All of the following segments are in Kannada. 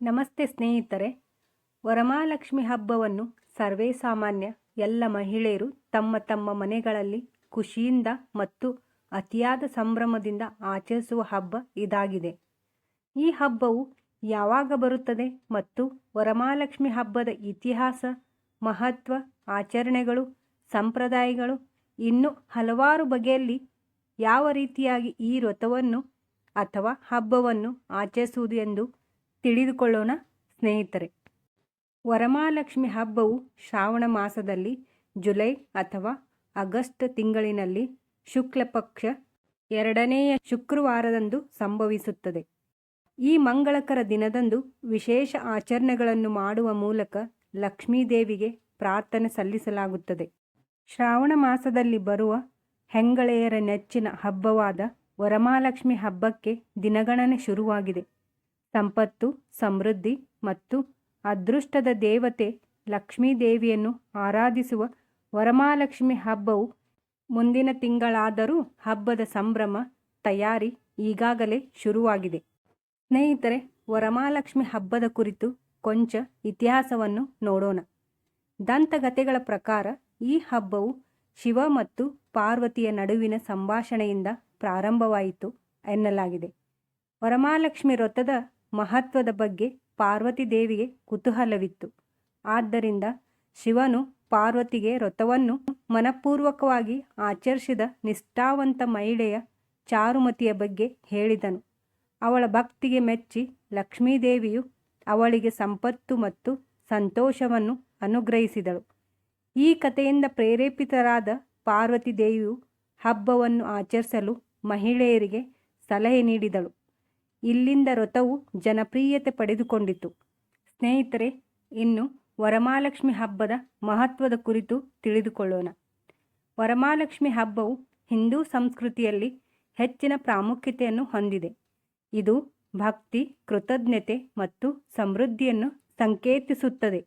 ನಮಸ್ತೆ ಸ್ನೇಹಿತರೆ, ವರಮಹಾಲಕ್ಷ್ಮಿ ಹಬ್ಬವನ್ನು ಸರ್ವೇ ಸಾಮಾನ್ಯ ಎಲ್ಲ ಮಹಿಳೆಯರು ತಮ್ಮ ತಮ್ಮ ಮನೆಗಳಲ್ಲಿ ಖುಷಿಯಿಂದ ಮತ್ತು ಅತಿಯಾದ ಸಂಭ್ರಮದಿಂದ ಆಚರಿಸುವ ಹಬ್ಬ ಇದಾಗಿದೆ. ಈ ಹಬ್ಬವು ಯಾವಾಗ ಬರುತ್ತದೆ ಮತ್ತು ವರಮಹಾಲಕ್ಷ್ಮಿ ಹಬ್ಬದ ಇತಿಹಾಸ, ಮಹತ್ವ, ಆಚರಣೆಗಳು, ಸಂಪ್ರದಾಯಗಳು ಇನ್ನು ಹಲವಾರು ಬಗೆಯಲ್ಲಿ ಯಾವ ರೀತಿಯಾಗಿ ಈ ವ್ರತವನ್ನು ಅಥವಾ ಹಬ್ಬವನ್ನು ಆಚರಿಸುವುದು ಎಂದು ತಿಳಿದುಕೊಳ್ಳೋಣ, ಸ್ನೇಹಿತರೆ. ವರಮಹಾಲಕ್ಷ್ಮಿ ಹಬ್ಬವು ಶ್ರಾವಣ ಮಾಸದಲ್ಲಿ ಜುಲೈ ಅಥವಾ ಆಗಸ್ಟ್ ತಿಂಗಳಿನಲ್ಲಿ ಶುಕ್ಲ ಪಕ್ಷ ಎರಡನೆಯ ಶುಕ್ರವಾರದಂದು ಸಂಭವಿಸುತ್ತದೆ. ಈ ಮಂಗಳಕರ ದಿನದಂದು ವಿಶೇಷ ಆಚರಣೆಗಳನ್ನು ಮಾಡುವ ಮೂಲಕ ಲಕ್ಷ್ಮೀದೇವಿಗೆ ಪ್ರಾರ್ಥನೆ ಸಲ್ಲಿಸಲಾಗುತ್ತದೆ. ಶ್ರಾವಣ ಮಾಸದಲ್ಲಿ ಬರುವ ಹೆಂಗಳೆಯರ ನೆಚ್ಚಿನ ಹಬ್ಬವಾದ ವರಮಹಾಲಕ್ಷ್ಮಿ ಹಬ್ಬಕ್ಕೆ ದಿನಗಣನೆ ಶುರುವಾಗಿದೆ. ಸಂಪತ್ತು, ಸಮೃದ್ಧಿ ಮತ್ತು ಅದೃಷ್ಟದ ದೇವತೆ ಲಕ್ಷ್ಮೀದೇವಿಯನ್ನು ಆರಾಧಿಸುವ ವರಮಹಾಲಕ್ಷ್ಮಿ ಹಬ್ಬವು ಮುಂದಿನ ತಿಂಗಳಾದರೂ ಹಬ್ಬದ ಸಂಭ್ರಮ, ತಯಾರಿ ಈಗಾಗಲೇ ಶುರುವಾಗಿದೆ. ಸ್ನೇಹಿತರೆ, ವರಮಹಾಲಕ್ಷ್ಮಿ ಹಬ್ಬದ ಕುರಿತು ಕೊಂಚ ಇತಿಹಾಸವನ್ನು ನೋಡೋಣ. ದಂತಗತೆಗಳ ಪ್ರಕಾರ ಈ ಹಬ್ಬವು ಶಿವ ಮತ್ತು ಪಾರ್ವತಿಯ ನಡುವಿನ ಸಂಭಾಷಣೆಯಿಂದ ಪ್ರಾರಂಭವಾಯಿತು ಎನ್ನಲಾಗಿದೆ. ವರಮಹಾಲಕ್ಷ್ಮಿ ವ್ರತದ ಮಹತ್ವದ ಬಗ್ಗೆ ಪಾರ್ವತಿ ದೇವಿಗೆ ಕುತೂಹಲವಿತ್ತು. ಆದ್ದರಿಂದ ಶಿವನು ಪಾರ್ವತಿಗೆ ವ್ರತವನ್ನು ಮನಪೂರ್ವಕವಾಗಿ ಆಚರಿಸಿದ ನಿಷ್ಠಾವಂತ ಮಹಿಳೆಯ ಚಾರುಮತಿಯ ಬಗ್ಗೆ ಹೇಳಿದನು. ಅವಳ ಭಕ್ತಿಗೆ ಮೆಚ್ಚಿ ಲಕ್ಷ್ಮೀದೇವಿಯು ಅವಳಿಗೆ ಸಂಪತ್ತು ಮತ್ತು ಸಂತೋಷವನ್ನು ಅನುಗ್ರಹಿಸಿದಳು. ಈ ಕಥೆಯಿಂದ ಪ್ರೇರೇಪಿತರಾದ ಪಾರ್ವತಿ ದೇವಿಯು ಹಬ್ಬವನ್ನು ಆಚರಿಸಲು ಮಹಿಳೆಯರಿಗೆ ಸಲಹೆ ನೀಡಿದಳು. ಇಲ್ಲಿಂದ ವ್ರತವು ಜನಪ್ರಿಯತೆ ಪಡೆದುಕೊಂಡಿತು. ಸ್ನೇಹಿತರೆ, ಇನ್ನು ವರಮಾಲಕ್ಷ್ಮಿ ಹಬ್ಬದ ಮಹತ್ವದ ಕುರಿತು ತಿಳಿದುಕೊಳ್ಳೋಣ. ವರಮಾಲಕ್ಷ್ಮಿ ಹಬ್ಬವು ಹಿಂದೂ ಸಂಸ್ಕೃತಿಯಲ್ಲಿ ಹೆಚ್ಚಿನ ಪ್ರಾಮುಖ್ಯತೆಯನ್ನು ಹೊಂದಿದೆ. ಇದು ಭಕ್ತಿ, ಕೃತಜ್ಞತೆ ಮತ್ತು ಸಮೃದ್ಧಿಯನ್ನು ಸಂಕೇತಿಸುತ್ತದೆ.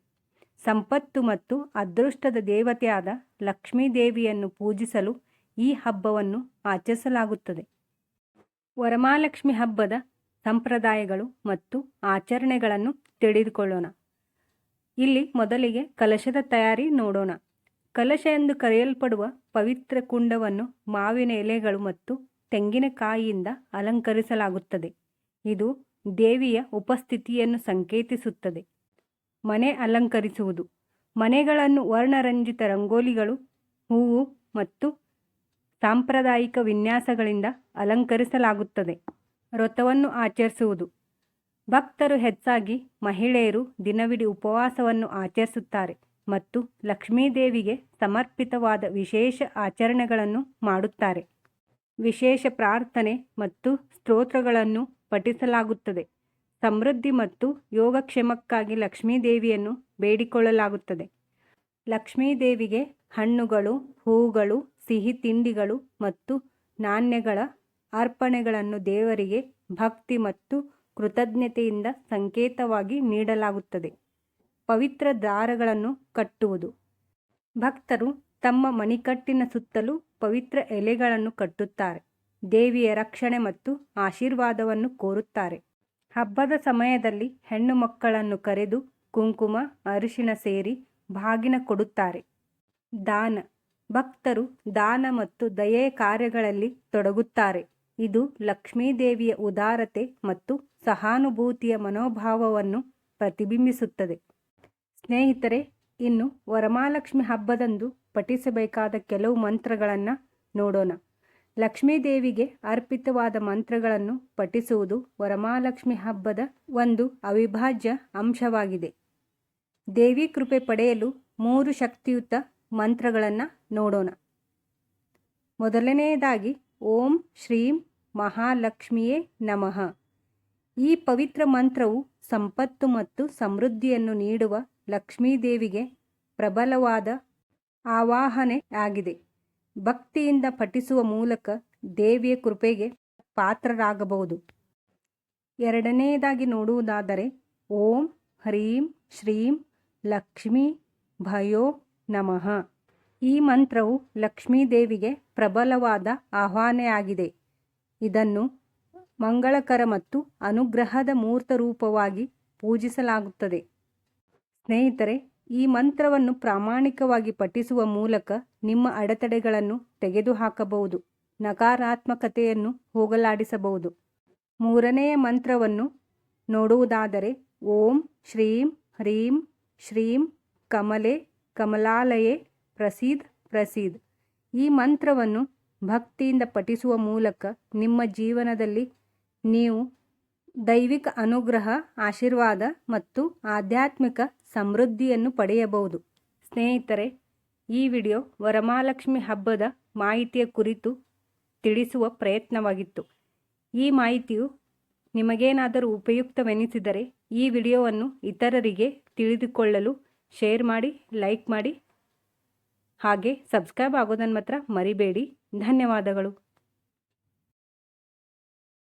ಸಂಪತ್ತು ಮತ್ತು ಅದೃಷ್ಟದ ದೇವತೆಯಾದ ಲಕ್ಷ್ಮೀದೇವಿಯನ್ನು ಪೂಜಿಸಲು ಈ ಹಬ್ಬವನ್ನು ಆಚರಿಸಲಾಗುತ್ತದೆ. ವರಮಾಲಕ್ಷ್ಮಿ ಹಬ್ಬದ ಸಂಪ್ರದಾಯಗಳು ಮತ್ತು ಆಚರಣೆಗಳನ್ನು ತಿಳಿದುಕೊಳ್ಳೋಣ. ಇಲ್ಲಿ ಮೊದಲಿಗೆ ಕಲಶದ ತಯಾರಿ ನೋಡೋಣ. ಕಲಶ ಎಂದು ಕರೆಯಲ್ಪಡುವ ಪವಿತ್ರ ಕುಂಡವನ್ನು ಮಾವಿನ ಎಲೆಗಳು ಮತ್ತು ತೆಂಗಿನಕಾಯಿಯಿಂದ ಅಲಂಕರಿಸಲಾಗುತ್ತದೆ. ಇದು ದೇವಿಯ ಉಪಸ್ಥಿತಿಯನ್ನು ಸಂಕೇತಿಸುತ್ತದೆ. ಮನೆ ಅಲಂಕರಿಸುವುದು. ಮನೆಗಳನ್ನು ವರ್ಣರಂಜಿತ ರಂಗೋಲಿಗಳು, ಹೂವು ಮತ್ತು ಸಾಂಪ್ರದಾಯಿಕ ವಿನ್ಯಾಸಗಳಿಂದ ಅಲಂಕರಿಸಲಾಗುತ್ತದೆ. ವ್ರತವನ್ನು ಆಚರಿಸುವುದು. ಭಕ್ತರು ಹೆಚ್ಚಾಗಿ ಮಹಿಳೆಯರು ದಿನವಿಡೀ ಉಪವಾಸವನ್ನು ಆಚರಿಸುತ್ತಾರೆ ಮತ್ತು ಲಕ್ಷ್ಮೀದೇವಿಗೆ ಸಮರ್ಪಿತವಾದ ವಿಶೇಷ ಆಚರಣೆಗಳನ್ನು ಮಾಡುತ್ತಾರೆ. ವಿಶೇಷ ಪ್ರಾರ್ಥನೆ ಮತ್ತು ಸ್ತೋತ್ರಗಳನ್ನು ಪಠಿಸಲಾಗುತ್ತದೆ. ಸಮೃದ್ಧಿ ಮತ್ತು ಯೋಗಕ್ಷೇಮಕ್ಕಾಗಿ ಲಕ್ಷ್ಮೀದೇವಿಯನ್ನು ಬೇಡಿಕೊಳ್ಳಲಾಗುತ್ತದೆ. ಲಕ್ಷ್ಮೀದೇವಿಗೆ ಹಣ್ಣುಗಳು, ಹೂಗಳು, ಸಿಹಿ ತಿಂಡಿಗಳು ಮತ್ತು ನಾಣ್ಯಗಳ ಅರ್ಪಣೆಗಳನ್ನು ದೇವರಿಗೆ ಭಕ್ತಿ ಮತ್ತು ಕೃತಜ್ಞತೆಯಿಂದ ಸಂಕೇತವಾಗಿ ನೀಡಲಾಗುತ್ತದೆ. ಪವಿತ್ರ ದಾರಗಳನ್ನು ಕಟ್ಟುವುದು. ಭಕ್ತರು ತಮ್ಮ ಮಣಿಕಟ್ಟಿನ ಸುತ್ತಲೂ ಪವಿತ್ರ ಎಲೆಗಳನ್ನು ಕಟ್ಟುತ್ತಾರೆ. ದೇವಿಯ ರಕ್ಷಣೆ ಮತ್ತು ಆಶೀರ್ವಾದವನ್ನು ಕೋರುತ್ತಾರೆ. ಹಬ್ಬದ ಸಮಯದಲ್ಲಿ ಹೆಣ್ಣು ಮಕ್ಕಳನ್ನು ಕರೆದು ಕುಂಕುಮ, ಅರಿಶಿನ ಸೇರಿ ಬಾಗಿನ ಕೊಡುತ್ತಾರೆ. ದಾನ. ಭಕ್ತರು ದಾನ ಮತ್ತು ದಯೆಯ ಕಾರ್ಯಗಳಲ್ಲಿ ತೊಡಗುತ್ತಾರೆ. ಇದು ಲಕ್ಷ್ಮೀದೇವಿಯ ಉದಾರತೆ ಮತ್ತು ಸಹಾನುಭೂತಿಯ ಮನೋಭಾವವನ್ನು ಪ್ರತಿಬಿಂಬಿಸುತ್ತದೆ. ಸ್ನೇಹಿತರೆ, ಇನ್ನು ವರಮಾಲಕ್ಷ್ಮಿ ಹಬ್ಬದಂದು ಪಠಿಸಬೇಕಾದ ಕೆಲವು ಮಂತ್ರಗಳನ್ನು ನೋಡೋಣ. ಲಕ್ಷ್ಮೀದೇವಿಗೆ ಅರ್ಪಿತವಾದ ಮಂತ್ರಗಳನ್ನು ಪಠಿಸುವುದು ವರಮಹಾಲಕ್ಷ್ಮಿ ಹಬ್ಬದ ಒಂದು ಅವಿಭಾಜ್ಯ ಅಂಶವಾಗಿದೆ. ದೇವಿ ಕೃಪೆ ಪಡೆಯಲು ಮೂರು ಶಕ್ತಿಯುತ ಮಂತ್ರಗಳನ್ನು ನೋಡೋಣ. ಮೊದಲನೆಯದಾಗಿ ಓಂ, ಶ್ರೀಂ ಮಹಾಲಕ್ಷ್ಮಿಯೇ ನಮಃ. ಈ ಪವಿತ್ರ ಮಂತ್ರವು ಸಂಪತ್ತು ಮತ್ತು ಸಮೃದ್ಧಿಯನ್ನು ನೀಡುವ ಲಕ್ಷ್ಮೀದೇವಿಗೆ ಪ್ರಬಲವಾದ ಆವಾಹನೆ ಆಗಿದೆ. ಭಕ್ತಿಯಿಂದ ಪಠಿಸುವ ಮೂಲಕ ದೇವಿಯ ಕೃಪೆಗೆ ಪಾತ್ರರಾಗಬಹುದು. ಎರಡನೆಯದಾಗಿ ನೋಡುವುದಾದರೆ, ಓಂ ಹ್ರೀಂ ಶ್ರೀಂ ಲಕ್ಷ್ಮೀ ಭಯೋ ನಮಃ. ಈ ಮಂತ್ರವು ಲಕ್ಷ್ಮೀದೇವಿಗೆ ಪ್ರಬಲವಾದ ಆಹ್ವಾನೆಯಾಗಿದೆ ಇದನ್ನು ಮಂಗಳಕರ ಮತ್ತು ಅನುಗ್ರಹದ ಮೂರ್ತ ರೂಪವಾಗಿ ಪೂಜಿಸಲಾಗುತ್ತದೆ. ಸ್ನೇಹಿತರೆ, ಈ ಮಂತ್ರವನ್ನು ಪ್ರಾಮಾಣಿಕವಾಗಿ ಪಠಿಸುವ ಮೂಲಕ ನಿಮ್ಮ ಅಡೆತಡೆಗಳನ್ನು ತೆಗೆದುಹಾಕಬಹುದು, ನಕಾರಾತ್ಮಕತೆಯನ್ನು ಹೋಗಲಾಡಿಸಬಹುದು. ಮೂರನೆಯ ಮಂತ್ರವನ್ನು ನೋಡುವುದಾದರೆ, ಓಂ ಶ್ರೀಂ ಹ್ರೀಂ ಶ್ರೀಂ ಕಮಲೆ ಕಮಲಾಲಯೇ ಪ್ರಸೀದ್ ಪ್ರಸೀದ್. ಈ ಮಂತ್ರವನ್ನು ಭಕ್ತಿಯಿಂದ ಪಠಿಸುವ ಮೂಲಕ ನಿಮ್ಮ ಜೀವನದಲ್ಲಿ ನೀವು ದೈವಿಕ ಅನುಗ್ರಹ, ಆಶೀರ್ವಾದ ಮತ್ತು ಆಧ್ಯಾತ್ಮಿಕ ಸಮೃದ್ಧಿಯನ್ನು ಪಡೆಯಬಹುದು. ಸ್ನೇಹಿತರೆ, ಈ ವಿಡಿಯೋ ವರಮಹಾಲಕ್ಷ್ಮಿ ಹಬ್ಬದ ಮಾಹಿತಿಯ ಕುರಿತು ತಿಳಿಸುವ ಪ್ರಯತ್ನವಾಗಿತ್ತು. ಈ ಮಾಹಿತಿಯು ನಿಮಗೇನಾದರೂ ಉಪಯುಕ್ತವೆನಿಸಿದರೆ ಈ ವಿಡಿಯೋವನ್ನು ಇತರರಿಗೆ ತಿಳಿದುಕೊಳ್ಳಲು ಶೇರ್ ಮಾಡಿ, ಲೈಕ್ ಮಾಡಿ, ಹಾಗೆ ಸಬ್ಸ್ಕ್ರೈಬ್ ಆಗೋದನ್ನು ಮಾತ್ರ ಮರಿಬೇಡಿ. ಧನ್ಯವಾದಗಳು.